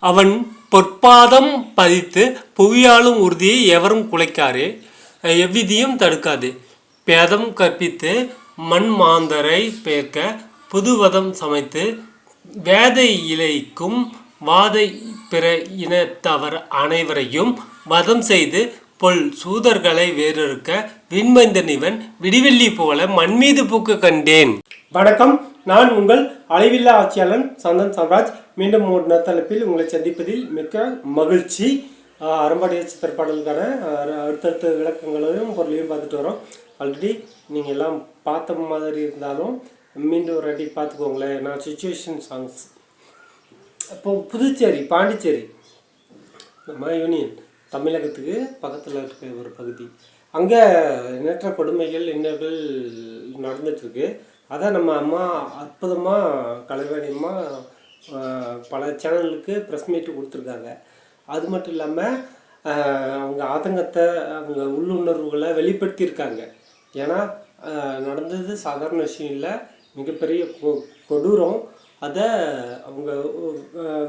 அவன் பொற்பாதம் பதித்து புவியாளும் உறுதியை எவரும் குலைக்காரே எவ்விதியும் தடுக்காது. பேதம் கற்பித்து மண் மாந்தரை பேர்க்க புதுவதம் சமைத்து வேத இலைக்கும் வாதை பிற இனத்தவர் அனைவரையும் வதம் செய்து பொல் சூதர்களை வேறறுக்க விண்மைந்தன் இவன் விடிவெள்ளி போல மண்மீது பூக்க கண்டேன். வணக்கம். நான் உங்கள் அளவில்லா ஆட்சியாளன் சந்தன் சாம்ராஜ். மீண்டும் ஒரு தலைப்பில் உங்களை சந்திப்பதில் மிக்க மகிழ்ச்சி. ஆஹ் அறம்பாடிய சித்திரப்பாடலுக்கான அடுத்தடுத்த விளக்கங்களையும் பொருளையும் பார்த்துட்டு வரோம். ஆல்ரெடி நீங்கள் எல்லாம் பார்த்த மாதிரி இருந்தாலும் மீண்டும் ஒரு அடி பார்த்துக்கோங்களேன். நான் சுச்சுவேஷன் சாங்ஸ் இப்போ புதுச்சேரி பாண்டிச்சேரி. நம்ம யூனியன் தமிழகத்துக்கு பக்கத்தில் இருக்க ஒரு பகுதி. அங்கே எண்ணற்ற கொடுமைகள் இன்னர்கள் நடந்துட்டுருக்கு. அதை நம்ம அம்மா அற்புதமாக கலைவாணியமாக பல சேனலுக்கு ப்ரெஸ் மீட்டு கொடுத்துருக்காங்க. அது மட்டும் இல்லாமல் அவங்க ஆதங்கத்தை அவங்க உள்ளுணர்வுகளை வெளிப்படுத்தியிருக்காங்க. ஏன்னா நடந்தது சாதாரண விஷயம் இல்லை. மிகப்பெரிய கொ- கொடூரம். அதை அவங்க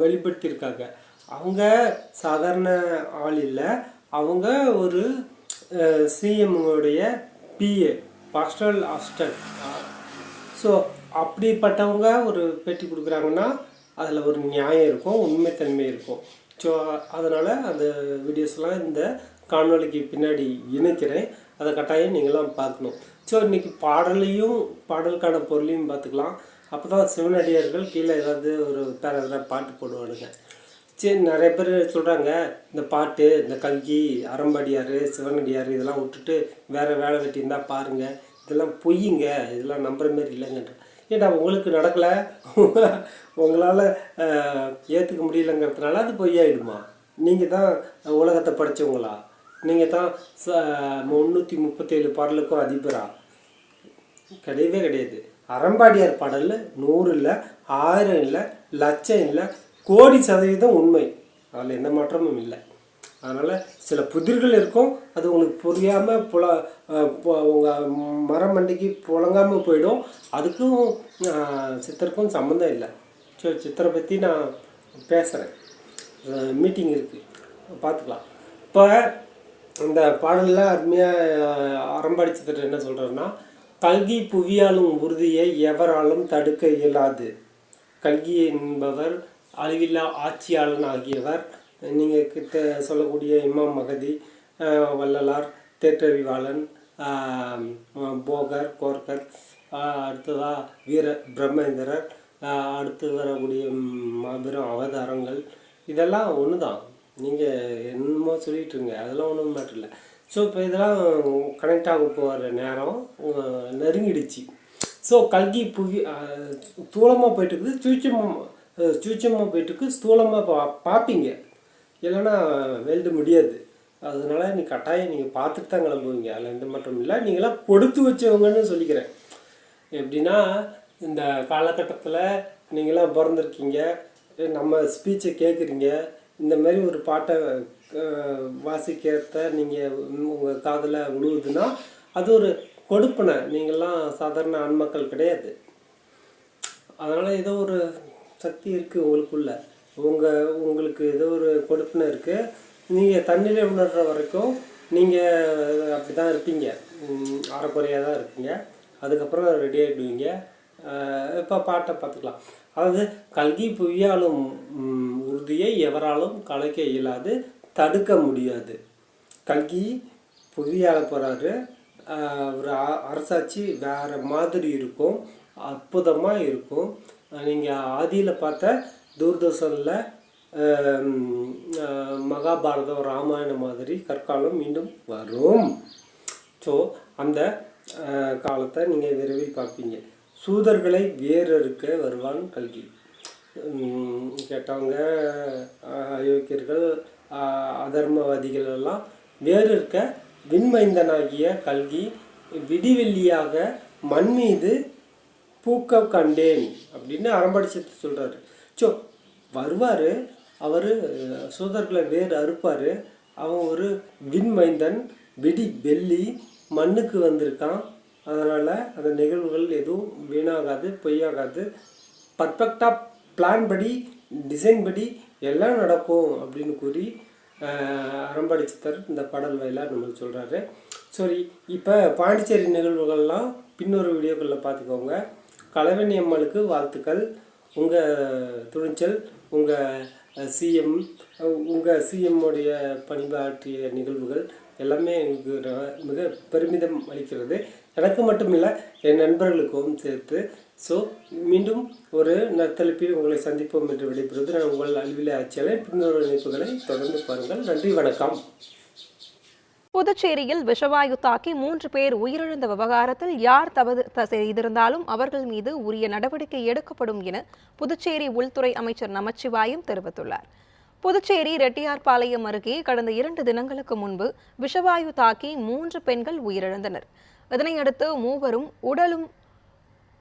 வெளிப்படுத்தியிருக்காங்க. அவங்க சாதாரண ஆள் இல்லை. அவங்க ஒரு சிஎம்முடைய பிஏ பாஸ்டல் ஹாஸ்டல் ஸோ அப்படிப்பட்டவங்க ஒரு பேட்டி கொடுக்குறாங்கன்னா அதில் ஒரு நியாயம் இருக்கும் உண்மைத்தன்மை இருக்கும். ஸோ அதனால் அந்த வீடியோஸ்லாம் இந்த காணொளிக்கு பின்னாடி இணைக்கிறேன். அதை கட்டாயம் நீங்களாம் பார்க்கணும். ஸோ இன்றைக்கி பாடலையும் பாடலுக்கான பொருளையும் பார்த்துக்கலாம். அப்போ தான் சிவனடியார்கள் கீழே ஏதாவது ஒரு பேர பாட்டு போடுவானுங்க. சரி நிறைய பேர் சொல்கிறாங்க இந்த பாட்டு இந்த கல்கி அறம்படியார் சிவனடியார் இதெல்லாம் விட்டுட்டு வேறு வேலை வெட்டி இருந்தால் பாருங்கள் இதெல்லாம் பொய்யுங்க இதெல்லாம் நம்புகிற மாதிரி இல்லைங்கன்ற. ஏன்டா உங்களுக்கு நடக்கலை? உங்களால் ஏற்றுக்க முடியலங்கிறதுனால அது பொய்யாயிடுமா? நீங்கள் தான் உலகத்தை படைச்சவங்களா? நீங்கள் தான் ச முந்நூற்றி முப்பத்தேழு பாடலுக்கும் அதிபரா? கிடையவே கிடையாது. அறம்பாடியார் பாடலில் நூறு இல்லை ஆயிரம் இல்லை லட்சம் இல்லை கோடி சதவீதம் உண்மை. அதில் எந்த மாற்றமும் இல்லை. அதனால் சில புதிர்கள் இருக்கும். அது உங்களுக்கு புரியாமல் புல உங்கள் மரம் மண்டிக்கு புழங்காமல் போயிடும். அதுக்கும் சித்தருக்கும் சம்மந்தம் இல்லை. ஸோ சித்தரை பற்றி நான் பேசுகிறேன் மீட்டிங் இருக்குது பார்த்துக்கலாம். இப்போ இந்த பாடலில் அருமையாக அறம்பாடி சித்தர் என்ன சொல்கிறாருன்னா கல்கி புவியாலும் உறுதியை எவராலும் தடுக்க இயலாது. கல்கி என்பவர் அழிவில்லா ஆட்சியாளன் ஆகியவர் நீங்கள் கிட்ட சொல்லக்கூடிய இமாம் மகதி வள்ளலார் தேற்றறிவாளன் போகர் கோர்கர் அடுத்ததாக வீர பிரம்மேந்திரர் அடுத்து வரக்கூடிய மாபெரும் அவதாரங்கள் இதெல்லாம் ஒன்று தான் நீங்கள் என்னமோ சொல்லிட்டு இருங்க. அதெல்லாம் ஒன்றும் மட்டும் இல்லை. ஸோ இப்போ இதெல்லாம் கனெக்ட் ஆக போகிற நேரம் நெருங்கிடுச்சு. ஸோ கல்கி புவி தூளமாக போயிட்டு இருக்குது. சூச்சமாக சூச்சமாக போயிட்டுக்கு ஸ்தூலமாக பா பார்ப்பீங்க. இல்லைன்னா வெல்டு முடியாது. அதனால நீ கட்டாயம் நீங்கள் பார்த்துட்டு தான் கிளம்புவீங்க. அதில் எந்த மாற்றம் இல்லை. நீங்களாம் கொடுத்து வச்சவங்கன்னு சொல்லிக்கிறேன். எப்படின்னா இந்த காலகட்டத்தில் நீங்களாம் பிறந்திருக்கீங்க. நம்ம ஸ்பீச்சை கேட்குறீங்க. இந்த மாதிரி ஒரு பாட்டை வாசிக்கிறத நீங்கள் உங்கள் காதில் விழுவுதுன்னா அது ஒரு கொடுப்பனை. நீங்கள்லாம் சாதாரண ஆண்மக்கள் கிடையாது. அதனால் ஏதோ ஒரு சக்தி இருக்குது உங்களுக்குள்ள. உங்கள் உங்களுக்கு ஏதோ ஒரு கொடுப்பினை இருக்குது நீங்கள் தண்ணியில் உணர்ற வரைக்கும் நீங்கள் அப்படி தான் இருப்பீங்க. அறக்குறையாக தான் இருப்பீங்க. அதுக்கப்புறம் ரெடி ஆகிடுவீங்க இப்போ பாட்டை பார்த்துக்கலாம். அதாவது கல்கி புவியாலும் உறுதியை எவராலும் கலைக்க இயலாது தடுக்க முடியாது. கல்கி புவியால போகிறாரு ஒரு அ- அரசாட்சி வேறு மாதிரி இருக்கும். அற்புதமாக இருக்கும். நீங்கள் ஆதியில் பார்த்த தூர்தர்ஷனில் மகாபாரதம் ராமாயணம் மாதிரி கற்காலம் மீண்டும் வரும். ஸோ அந்த காலத்தை நீங்கள் விரைவில் பார்ப்பீங்க. சூதர்களை வேறறுக்க வருவான் கல்கி. கேட்டவங்க அயோக்கியர்கள் அதர்மவாதிகள் எல்லாம் வேறறுக்க இருக்க விண்மைந்தனாகிய கல்கி விடிவெள்ளியாக மண் மீது பூக்க கண்டேன் அப்படின்னு அறம்படிச்சத்து சொல்கிறாரு ஸோ வருவார் அவர் சூதர்களை வேறு அறுப்பார். அவன் ஒரு விண்மைந்தன் வெடி வெள்ளி மண்ணுக்கு வந்திருக்கான். அதனால் அந்த நிகழ்வுகள் எதுவும் வீணாகாது பொய்யாகாது. பர்ஃபெக்டாக பிளான் படி டிசைன் படி எல்லாம் நடக்கும் அப்படின்னு கூறி ஆஹ், சித்தர் இந்த பாடல் வாயிலாக நம்மளுக்கு சொல்கிறாரு சரி இப்போ பாண்டிச்சேரி நிகழ்வுகள்லாம் பின்னொரு வீடியோக்களில் பார்த்துக்கோங்க. கலவணி அம்மாளுக்கு வாழ்த்துக்கள். உங்கள் துணிச்சல் உங்கள் சிஎம் உங்கள் சிஎம்முடைய பணிபாற்றிய நிகழ்வுகள் எல்லாமே எனக்கு மிக பெருமிதம் அளிக்கிறது. எனக்கு மட்டும் இல்லை என் நண்பர்களுக்கும் சேர்த்து. ஸோ மீண்டும் ஒரு நத்தளிப்பில் உங்களை சந்திப்போம் என்று விடைபெறுவது நான் உங்கள் அலுவலக ஆட்சியாளர். பின்னொரு இணைப்புகளை தொடர்ந்து பாருங்கள். நன்றி வணக்கம். புதுச்சேரியில் விஷவாயு தாக்கி மூன்று பேர் உயிரிழந்த விவகாரத்தில் யார் தவறு செய்திருந்தாலும் அவர்கள் மீது உரிய நடவடிக்கை எடுக்கப்படும் என புதுச்சேரி உள்துறை அமைச்சர் நமச்சிவாயம் தெரிவித்துள்ளார். புதுச்சேரி ரெட்டியார்பாளையம் அருகே கடந்த இரண்டு தினங்களுக்கு முன்பு விஷவாயு தாக்கி மூன்று பெண்கள் உயிரிழந்தனர். இதனையடுத்து மூவரும் உடலும்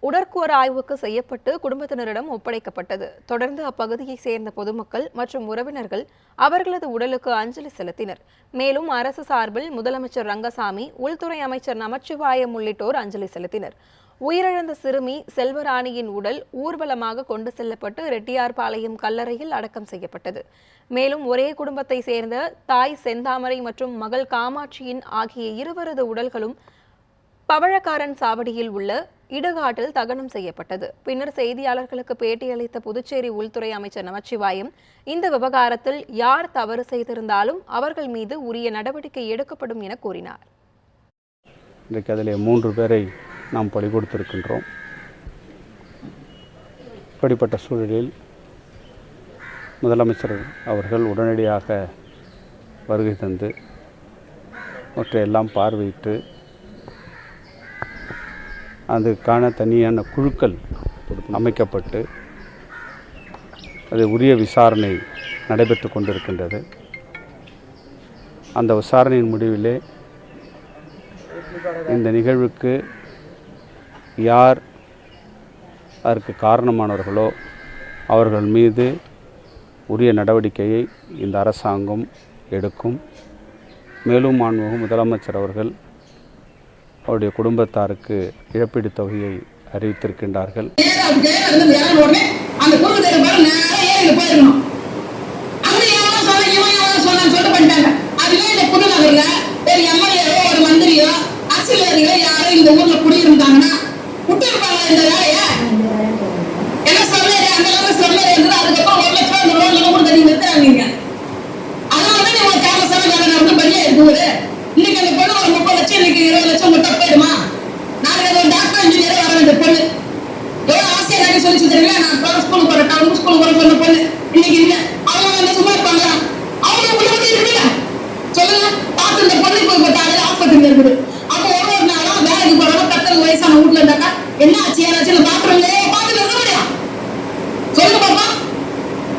உடற்கூறு ஆய்வுக்கு செய்யப்பட்டு குடும்பத்தினரிடம் ஒப்படைக்கப்பட்டது. தொடர்ந்து அப்பகுதியைச் சேர்ந்த பொதுமக்கள் மற்றும் உறவினர்கள் அவர்களது உடலுக்கு அஞ்சலி செலுத்தினர். மேலும் அரசு சார்பில் முதலமைச்சர் ரங்கசாமி உள்துறை அமைச்சர் நமச்சிவாயம் உள்ளிட்டோர் அஞ்சலி செலுத்தினர். உயிரிழந்த சிறுமி செல்வராணியின் உடல் ஊர்வலமாக கொண்டு செல்லப்பட்டு ரெட்டியார்பாளையம் கல்லறையில் அடக்கம் செய்யப்பட்டது. மேலும் ஒரே குடும்பத்தை சேர்ந்த தாய் செந்தாமரை மற்றும் மகள் காமாட்சியின் ஆகிய இருவரது உடல்களும் பவழக்காரன் சாவடியில் உள்ள இடுகாட்டில் தகனம் செய்யப்பட்டது. பின்னர் செய்தியாளர்களுக்கு பேட்டியளித்த புதுச்சேரி உள்துறை அமைச்சர் நமச்சிவாயம் இந்த விவகாரத்தில் யார் தவறு செய்திருந்தாலும் அவர்கள் மீது உரிய நடவடிக்கை எடுக்கப்படும் என கூறினார். இன்றைக்கு அதிலே மூன்று பேரை நாம் பலி கொடுத்திருக்கின்றோம். இப்படிப்பட்ட சூழலில் முதலமைச்சர் அவர்கள் உடனடியாக வருகை தந்து அவற்றையெல்லாம் பார்வையிட்டு அதுக்கான தனியான குழுக்கள் அமைக்கப்பட்டு அது உரிய விசாரணை நடைபெற்று கொண்டிருக்கின்றது. அந்த விசாரணையின் முடிவிலே இந்த நிகழ்வுக்கு யார் அதற்கு காரணமானவர்களோ அவர்கள் மீது உரிய நடவடிக்கையை இந்த அரசாங்கம் எடுக்கும். மேலும் மாண்புமிகு முதலமைச்சர் அவர்கள் அவருடைய குடும்பத்தாருக்கு இழப்பீடு தொகையை அறிவித்திருக்கின்றார்கள். அதுக்கப்புறம் ஒரு லட்சம் அந்த லோன் கூட தண்ணி நிறுத்துறாங்க பாரு நேரா ஏறிட்டு போயிருக்கணும் அங்க எவனோ சொன்ன இவன் எவனோ சொன்னான்னு சொல்லிட்டு பண்ணிட்டாங்க அதுவே இந்த புதுநகர்ல ஒரு எம்எல்ஏவோ ஒரு மந்திரியோ அரசியல்வாதிகளோ யாரோ இந்த ஊர்ல குடியிருந்தாங்கன்னா விட்டு இருப்பாங்க இந்த வேலையை என்ன சொன்னாரு அந்த அளவுக்கு சொன்னாரு இருந்தது அதுக்கப்புறம் ஒரு லட்சம் அந்த ரோட்ல கூட தண்ணி நிறுத்துறாங்க அதனால தான் நீங்க கேமரா வேலை நடந்து பணியா இருக்குது இன்னைக்கு அந்த பொண்ணு ஒரு முப்பது லட்சம் இன்னைக்கு இருபது லட்சம் மட்டும் போயிடுமா நாளைக்கு அது ஒரு டாக்டர் இன்ஜினியர் வர வேண்டிய பொண்ணு எவ்வளவு ஆசையா எனக்கு சொல்லி தெரியுங்களா நான் போற ஸ்கூலுக்கு போற டவுன் ஸ்கூலுக்கு போற சொன்ன பொண்ணு இன்னைக்கு இல்ல அவங்க என்ன சும்மா இருப்பாங்க அவங்க குடும்பத்தை இருக்குல்ல சொல்லுங்க பார்த்து இந்த பொண்ணு இப்போ இப்போ காலையில ஹாஸ்பிட்டல் இருக்குது அப்போ ஒரு ஒரு நாளும் வேலைக்கு போறவங்க பத்தொன்பது வயசான வீட்டுல இருந்தாக்கா என்ன ஆச்சு ஏதாச்சும் பாத்ரூம்லயே பார்த்துட்டு இருக்க முடியும் சொல்லுங்க பாப்பா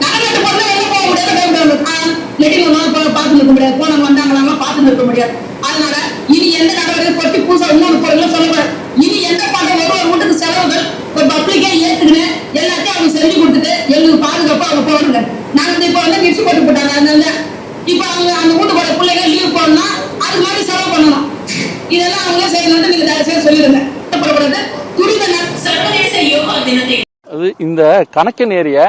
நகர்நாட்டு பொண்ணு வெளில போக முடியாது போக முடியாது லெட்டின் ஒன்றும் போய் பார்த்து நிற்க முடியாது போனவங்க இருக்க முடியாது. அதனால இனி எந்த நடவடிக்கை கொட்டி பூசா இன்னொரு பொருளும் சொல்லக்கூடாது இனி எந்த பாட்டம் ஒரு ஒரு வீட்டுக்கு செலவுகள் ஒரு பப்ளிக்கே ஏத்துக்கினேன் எல்லாத்தையும் அவங்க செஞ்சு கொடுத்துட்டு எங்களுக்கு பாதுகாப்பா அவங்க போகணுங்க. நாங்க வந்து இப்ப வந்து மிக்சி போட்டு போட்டாங்க. அதனால இப்ப அவங்க அந்த வீட்டுக்கு பிள்ளைங்க லீவ் போடணும்னா அதுக்கு மாதிரி செலவு பண்ணணும் இதெல்லாம் அவங்க செய்யணும்னு நீங்க தயவு செய்து சொல்லிடுங்க இந்த கணக்கன் ஏரிய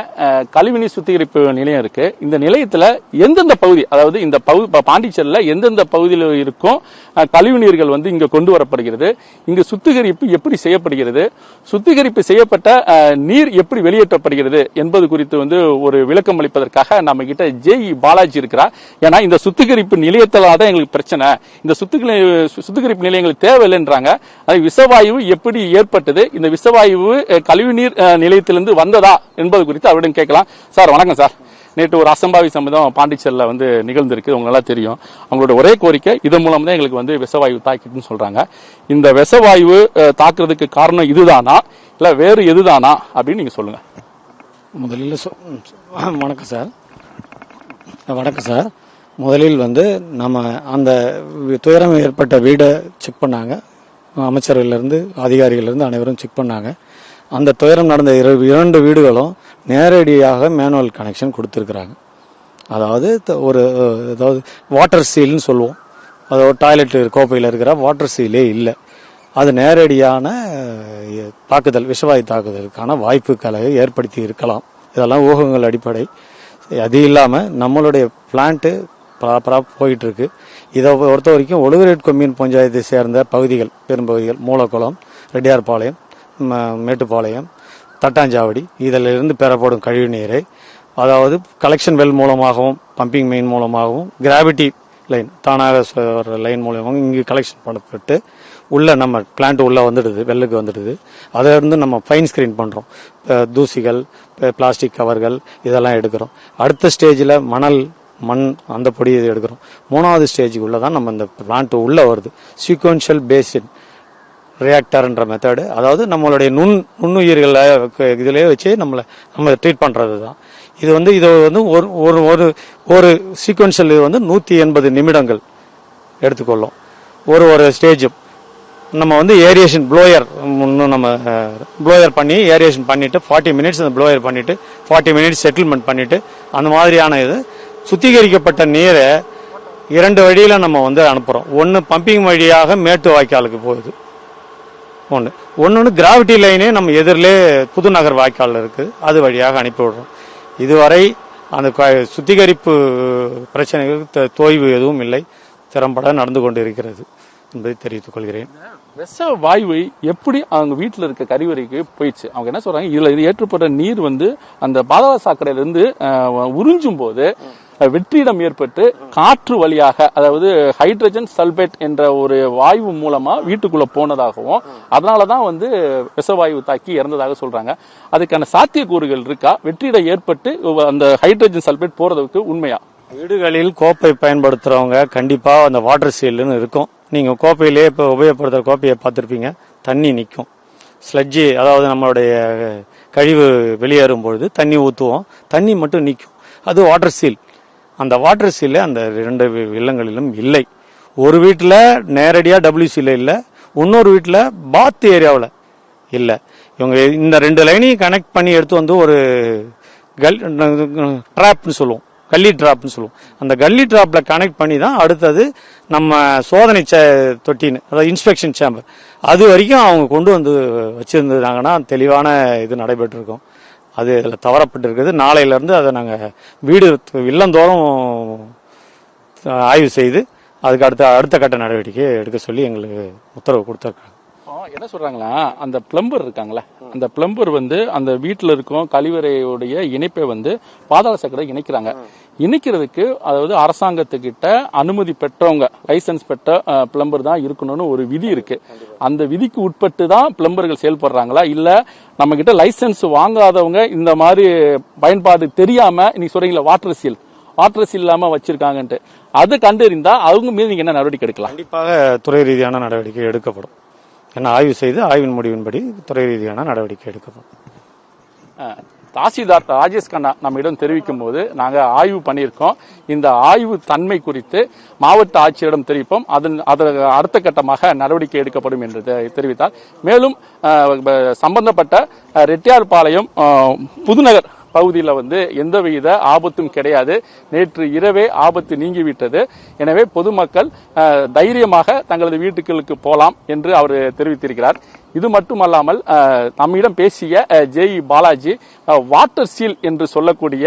கழிவுநீர் சுத்திகரிப்பு நிலையம் இருக்கு. இந்த நிலையத்தில் எந்தெந்த பகுதி அதாவது இந்த பகு பாண்டிச்சேரியில் எந்தெந்த பகுதியில் இருக்கும் கழிவுநீர்கள் வந்து இங்க கொண்டு வரப்படுகிறது இங்கு சுத்திகரிப்பு எப்படி செய்யப்படுகிறது சுத்திகரிப்பு செய்யப்பட்ட நீர் எப்படி வெளியேற்றப்படுகிறது என்பது குறித்து வந்து ஒரு விளக்கம் அளிப்பதற்காக நம்ம கிட்ட ஜேஇ பாலாஜி இருக்கிறார். ஏன்னா இந்த சுத்திகரிப்பு நிலையத்தில் தான் எங்களுக்கு பிரச்சனை. இந்த சுத்திகரி சுத்திகரிப்பு நிலையங்களுக்கு தேவையில்லைன்றாங்க. அது விஷவாயு எப்படி ஏற்பட்டது இந்த விசவாயு கழிவுநீர் நிலையத்திலிருந்து இருந்து வந்ததா என்பது குறித்து அவரிடம் கேட்கலாம். சார் வணக்கம் சார். நேற்று ஒரு அசம்பாவி சம்பவம் பாண்டிச்சேரியில் வந்து நிகழ்ந்திருக்கு. உங்களுக்கு நல்லா தெரியும். அவங்களோட ஒரே கோரிக்கை இதன் மூலம் தான் எங்களுக்கு வந்து விஷவாயு தாக்கிட்டுன்னு சொல்றாங்க. இந்த விஷவாயு தாக்குறதுக்கு காரணம் இதுதானா? இல்ல வேறு எதுதானா? அப்படின்னு நீங்க சொல்லுங்க. முதலில் வணக்கம் சார். வணக்கம் சார். முதலில் வந்து நம்ம அந்த துயரம் ஏற்பட்ட வீடை செக் பண்ணாங்க. அமைச்சர்களிலிருந்து அதிகாரிகள்லேருந்து அனைவரும் செக் பண்ணாங்க. அந்த துயரம் நடந்த இரண்டு வீடுகளும் நேரடியாக மேனுவல் கனெக்ஷன் கொடுத்துருக்குறாங்க. அதாவது த- ஒரு அதாவது வாட்டர் சீல்னு சொல்லுவோம். அதாவது டாய்லெட் கோப்பையில் இருக்கிற வாட்டர் சீலே இல்லை. அது நேரடியான தாக்குதல் விஷவாயு தாக்குதலுக்கான வாய்ப்புகளை ஏற்படுத்தி இருக்கலாம். இதெல்லாம் ஊகங்கள் அடிப்படை. அது இல்லாமல் நம்மளுடைய பிளான்ட்டு ப்ராப்பராக போயிட்டு இருக்கு இதை பொறுத்த வரைக்கும் ஒழுகுரேட் கொம்யூன் பஞ்சாயத்தை சேர்ந்த பகுதிகள் பெரும்பகுதிகள் மூலக்குளம் ரெட்டியார்பாளையம் மேட்டுப்பாளையம் தட்டாஞ்சாவடி இதிலிருந்து பெறப்படும் கழிவு நீரை அதாவது கலெக்ஷன் வெல் மூலமாகவும் பம்பிங் மெயின் மூலமாகவும் கிராவிட்டி லைன் தானாக வர லைன் மூலமாக இங்கே கலெக்ஷன் பண்ணப்பட்டு உள்ளே நம்ம பிளான்ட் உள்ளே வந்துடுது வெள்ளுக்கு வந்துடுது. அதை இருந்து நம்ம ஃபைன் ஸ்க்ரீன் பண்ணுறோம் தூசிகள் பிளாஸ்டிக் கவர்கள் இதெல்லாம் எடுக்கிறோம். அடுத்த ஸ்டேஜில் மணல் மண் அந்த பொடி இது எடுக்கிறோம். மூணாவது ஸ்டேஜுக்குள்ளே தான் நம்ம இந்த பிளான்ட் உள்ளே வருது. சீக்வன்ஷியல் பேசின் ரியாக்டர்ன்ற மெத்தடு அதாவது நம்மளுடைய நுண் நுண்ணுயிர்களை இதிலே வச்சு நம்மளை நம்ம ட்ரீட் பண்ணுறது தான் இது வந்து இது வந்து ஒரு ஒரு ஒரு ஒரு சீக்வன்ஷியல் வந்து நூற்றி எண்பது நிமிடங்கள் எடுத்துக்கொள்ளும். ஒரு ஒரு ஸ்டேஜும் நம்ம வந்து ஏரியேஷன் ப்ளோயர் இன்னும் நம்ம ப்ளோயர் பண்ணி ஏரியேஷன் பண்ணிவிட்டு ஃபார்ட்டி மினிட்ஸ் அந்த ப்ளோயர் பண்ணிவிட்டு ஃபார்ட்டி மினிட்ஸ் செட்டில்மெண்ட் பண்ணிட்டு அந்த மாதிரியான இது. சுத்திகரிக்கப்பட்ட நீரை இரண்டு வழியில் நம்ம வந்து அனுப்புகிறோம் ஒன்று பம்பிங் வழியாக மேட்டு வாய்க்காலுக்கு போகுது. ஒன்று ஒன்று கிராவிட்டி லைனே நம்ம எதிரிலே புதுநகர் வாய்க்கால் இருக்குது அது வழியாக அனுப்பிவிடுறோம் இதுவரை அந்த சுத்திகரிப்பு பிரச்சனைகளுக்கு த- எதுவும் இல்லை. திறம்பட நடந்து கொண்டு இருக்கிறது என்பதை தெரிவித்துக் கொள்கிறேன். விஷ வாய்வு எப்படி அவங்க வீட்டில் இருக்க கழிவறைக்கு போயிடுச்சு? அவங்க என்ன சொல்றாங்க? இதுல இது ஏற்றப்பட்ட நீர் வந்து அந்த பாதாள சாக்கடையிலிருந்து உறிஞ்சும் போது வெற்றிடம் ஏற்பட்டு காற்று வழியாக அதாவது ஹைட்ரஜன் சல்பேட் என்ற ஒரு வாயு மூலமா வீட்டுக்குள்ள போனதாகவும் அதனாலதான் வந்து விஷவாயு தாக்கி இறந்ததாக சொல்றாங்க. அதுக்கான சாத்தியக்கூறுகள் இருக்கா? வெற்றிடம் ஏற்பட்டு அந்த ஹைட்ரஜன் சல்பேட் போறதுக்கு உண்மையா? வீடுகளில் கோப்பை பயன்படுத்துறவங்க கண்டிப்பா அந்த வாட்டர் சீல்னு இருக்கும். நீங்க கோப்பையிலே இப்போ உபயோகப்படுத்துற கோப்பையை பார்த்துருப்பீங்க. தண்ணி நிற்கும் ஸ்லட்ஜி அதாவது நம்மளுடைய கழிவு வெளியேறும் பொழுது தண்ணி ஊற்றுவோம் தண்ணி மட்டும் நிற்கும் அது வாட்டர் சீல் அந்த வாட்டர் சீல் அந்த ரெண்டு இல்லங்களிலும் இல்லை. ஒரு வீட்டில் நேரடியாக டபிள்யூசியில் இல்லை இன்னொரு வீட்டில் பாத் ஏரியாவில் இல்லை. இவங்க இந்த ரெண்டு லைனையும் கனெக்ட் பண்ணி எடுத்து வந்து ஒரு கல் ட்ராப்னு சொல்லுவோம். கல்லி ட்ராப்னு சொல்லுவோம். அந்த கல்லி ட்ராப்பில் கனெக்ட் பண்ணி தான் அடுத்தது நம்ம சோதனை சே- தொட்டின்னு அதாவது இன்ஸ்பெக்ஷன் சேம்பர் அது வரைக்கும் அவங்க கொண்டு வந்து வச்சிருந்தாங்கன்னா தெளிவான இது நடைபெற்றிருக்கும். அது இதில் தவறப்பட்டிருக்குது. நாளையிலேருந்து அதை நாங்கள் வீடு இல்லந்தோறும் ஆய்வு செய்து அதுக்கு அடுத்த அடுத்த கட்ட நடவடிக்கை எடுக்க சொல்லி எங்களுக்கு உத்தரவு கொடுத்துருக்காங்க. என்ன சொல்கிறாங்களா அந்த பிளம்பர் இருக்காங்களா அந்த பிளம்பர் வந்து அந்த வீட்டுல இருக்கும் கழிவறையுடைய இணைப்பை வந்து பாதாள சக்கரை இணைக்கிறாங்க. இணைக்கிறதுக்கு அதாவது அரசாங்கத்துக்கிட்ட அனுமதி பெற்றவங்க லைசன்ஸ் பெற்ற பிளம்பர் தான் இருக்கணும்னு ஒரு விதி இருக்கு. அந்த விதிக்கு உட்பட்டு தான் பிளம்பர்கள் செயல்படுறாங்களா? இல்ல நம்ம கிட்ட லைசன்ஸ் வாங்காதவங்க இந்த மாதிரி பயன்பாடு தெரியாம இன்னைக்கு சொல்றீங்களா வாட்டர் சீல் வாட்டர் சீல் இல்லாம வச்சிருக்காங்கன்ட்டு. அது கண்டறிந்தா அவங்க மீது நீங்க என்ன நடவடிக்கை எடுக்கலாம்? கண்டிப்பாக துறை ரீதியான நடவடிக்கை எடுக்கப்படும். ஏன்னா ஆய்வு செய்து ஆய்வின் முடிவின்படி துறை ரீதியான நடவடிக்கை எடுக்கப்படும். தாசில்தார் ராஜேஷ் கண்ணா நம்மிடம் தெரிவிக்கும் போது நாங்கள் ஆய்வு பண்ணியிருக்கோம். இந்த ஆய்வு தன்மை குறித்து மாவட்ட ஆட்சியரிடம் தெரிவிப்போம். அதன் அதற்கு அடுத்த கட்டமாக நடவடிக்கை எடுக்கப்படும் என்று தெரிவித்தார். மேலும் சம்பந்தப்பட்ட ரெட்டியார்பாளையம் புதுநகர் பகுதியில் வந்து எந்தவித ஆபத்தும் கிடையாது. நேற்று இரவே ஆபத்து நீங்கிவிட்டது. எனவே பொதுமக்கள் தைரியமாக தங்களது வீட்டுகளுக்கு போலாம் என்று அவர் தெரிவித்திருக்கிறார். இது மட்டுமல்லாமல் நம்மிடம் பேசிய அஹ், ஜேஇ பாலாஜி வாட்டர் சீல் என்று சொல்லக்கூடிய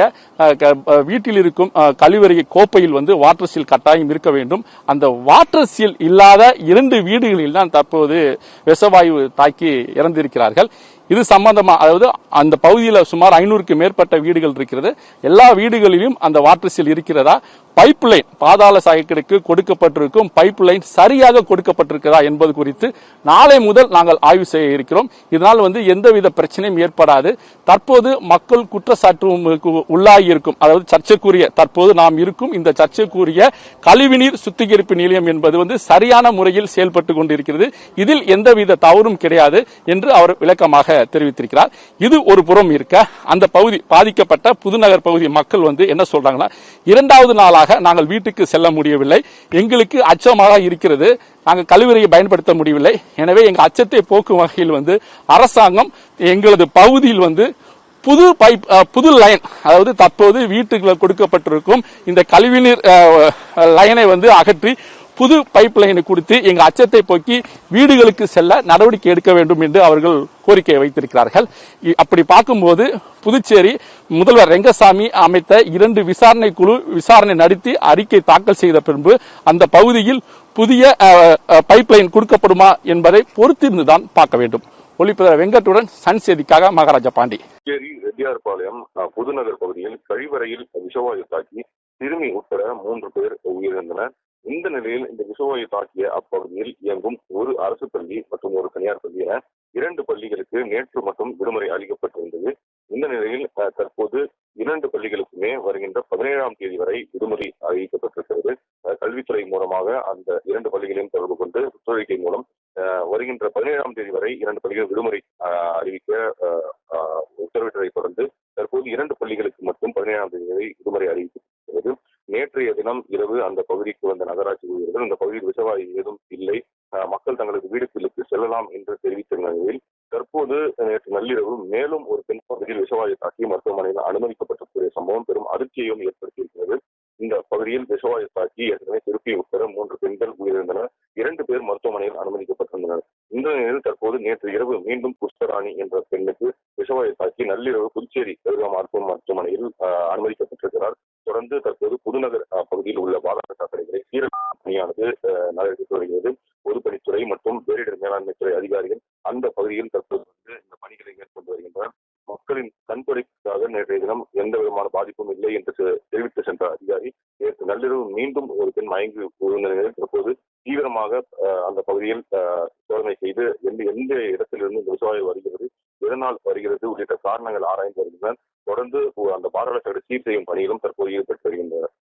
வீட்டில் இருக்கும் கழிவறை கோப்பையில் வந்து வாட்டர் சீல் கட்டாயம் இருக்க வேண்டும். அந்த வாட்டர் சீல் இல்லாத இரண்டு வீடுகளில் தான் தற்போது விஷவாயு தாக்கி இறந்திருக்கிறார்கள். இது சம்பந்தமா அதாவது அந்த பகுதியில் சுமார் ஐநூறுக்கு மேற்பட்ட வீடுகள் இருக்கிறது. எல்லா வீடுகளிலும் அந்த வாட்டர் சீல் இருக்கிறதா? பைப் லைன் பாதாள சாயக்கடைக்கு கொடுக்கப்பட்டிருக்கும் பைப் லைன் சரியாக கொடுக்கப்பட்டிருக்கிறதா என்பது குறித்து நாளை முதல் நாங்கள் ஆய்வு செய்ய இருக்கிறோம். இதனால் வந்து எந்தவித பிரச்சனையும் ஏற்படாது. தற்போது மக்கள் குற்றச்சாட்டு உள்ளாகி இருக்கும் அதாவது சர்ச்சைக்குரிய தற்போது நாம் இருக்கும் இந்த சர்ச்சைக்குரிய கழிவுநீர் சுத்திகரிப்பு நிலையம் என்பது வந்து சரியான முறையில் செயல்பட்டு கொண்டிருக்கிறது. இதில் எந்தவித தவறும் கிடையாது என்று அவர் விளக்கமாக தெரிவித்திருக்கிறார். இது ஒரு புறம் இருக்க அந்த பகுதி பாதிக்கப்பட்ட புதுநகர் பகுதி மக்கள் வந்து என்ன சொல்றாங்கன்னா இரண்டாவது நாளாக நாங்கள் வீட்டுக்கு செல்ல முடியவில்லை. எங்களுக்கு அச்சமாக இருக்கிறது. நாங்கள் கழிவறையை பயன்படுத்த முடியவில்லை. எனவே எங்கள் அச்சத்தை போக்கும் வகையில் வந்து அரசாங்கம் எங்களது பகுதியில் வந்து புது பைப் புது லைன் அதாவது தற்போது வீட்டுக்குள்ள கொடுக்கப்பட்டிருக்கும் இந்த கழிவுநீர் லைனை வந்து அகற்றி புது பைப் லைனை கொடுத்து எங்க அச்சத்தை போக்கி வீடுகளுக்கு செல்ல நடவடிக்கை எடுக்க வேண்டும் என்று அவர்கள் கோரிக்கை வைத்திருக்கிறார்கள். அப்படி பார்க்கும்போது புதுச்சேரி முதல்வர் ரெங்கசாமி அமைத்த இரண்டு விசாரணை குழு விசாரணை நடத்தி அறிக்கை தாக்கல் செய்த பின்பு அந்த பகுதியில் புதிய பைப் லைன் கொடுக்கப்படுமா என்பதை பொறுத்திருந்துதான் பார்க்க வேண்டும். ஒளிப்பதிவர் வெங்கட்டுடன் சன் செய்திக்காக மகாராஜா பாண்டி. ரெட்டியார்பாளையம் புதுநகர் பகுதியில் கழிவறையில் விஷவாயு தாக்கி சிறுமி உட்பட மூன்று பேர் உயிரிழந்தனர். இந்த நிலையில் இந்த விஷவாயு தாக்கிய அப்பகுதியில் இயங்கும் ஒரு அரசு பள்ளி மற்றும் ஒரு தனியார் பள்ளி என இரண்டு பள்ளிகளுக்கு நேற்று மட்டும் விடுமுறை அளிக்கப்பட்டிருந்தது. இந்த நிலையில் தற்போது இரண்டு பள்ளிகளுக்குமே வருகின்ற பதினேழாம் தேதி வரை விடுமுறை அறிவிக்கப்பட்டிருக்கிறது. அஹ், கல்வித்துறை மூலமாக அந்த இரண்டு பள்ளிகளையும் தொடர்பு கொண்டு ஒத்துழைக்கை மூலம் அஹ், வருகின்ற பதினேழாம் தேதி வரை இரண்டு பள்ளிகள் விடுமுறை அஹ், அறிவிக்க உத்தரவிட்டதை தொடர்ந்து தற்போது இரண்டு பள்ளிகளுக்கு மட்டும் பதினேழாம் தேதி வரை விடுமுறை அறிவிக்கப்பட்டிருக்கிறது. நேற்றைய தினம் இரவு அந்த பகுதிக்கு வந்த நகராட்சி ஊழியர்கள் இந்த பகுதியில் விஷவாயு ஏதும் இல்லை. மக்கள் தங்களது வீடுகளுக்கு செல்லலாம் என்று தெரிவித்த நிலையில் தற்போது நேற்று நள்ளிரவு மேலும் ஒரு பெண் பகுதியில் விஷவாயு தாக்கி மருத்துவமனையில் அனுமதிக்கப்பட்டக்கூடிய சம்பவம் பெரும் அதிர்ச்சியையும் ஏற்படுத்தியிருக்கிறது. இந்த பகுதியில் விஷவாயு தாக்கி ஏற்கனவே திருப்பி உட்பட மூன்று பெண்கள் உயிரிழந்தனர் இரண்டு பேர் மருத்துவமனையில் அனுமதிக்கப்பட்டிருந்தனர். இந்த நிலையில் தற்போது நேற்று இரவு மீண்டும் புஷ்பராணி என்ற பெண்ணுக்கு விஷவாயு தாக்கி நள்ளிரவு புதுச்சேரி பெருகா மருத்துவ மருத்துவமனையில் அனுமதிக்கப்பட்டிருக்கிறார். தொடர்ந்து தற்போது புதுநகர் பகுதியில் உள்ள வாகன சாக்கடைகளை சீரமைக்கும் பணியானது அஹ், நடைபெற்று வருகிறது. பொதுப்பணித்துறை மற்றும் பேரிடர் மேலாண்மை துறை அதிகாரிகள் அந்த பகுதியில் தற்போது வந்து இந்த பணிகளை மேற்கொண்டு வருகின்றனர். மக்களின் கண்துடைக்காக நேற்றைய தினம் எந்த விதமான பாதிப்பும் இல்லை என்று தெரிவித்து சென்ற அதிகாரி நேற்று நள்ளிரவு மீண்டும் ஒரு பெண் மயங்கி விழுந்த நிலையில் தற்போது தீவிரமாக அந்த பகுதியில் சோதனை செய்து எந்த எந்த இடத்திலிருந்து இந்த விஷவாயு வருகிறது எதனால் வருகிறது உள்ளிட்ட காரணங்கள் ஆராய்ந்து வருகின்றனர். தொடர்ந்து அந்த பாதாள சாக்கடை சீர் செய்யும் பணியிலும் தற்போது ஈடுபட்டு வருகின்றனர்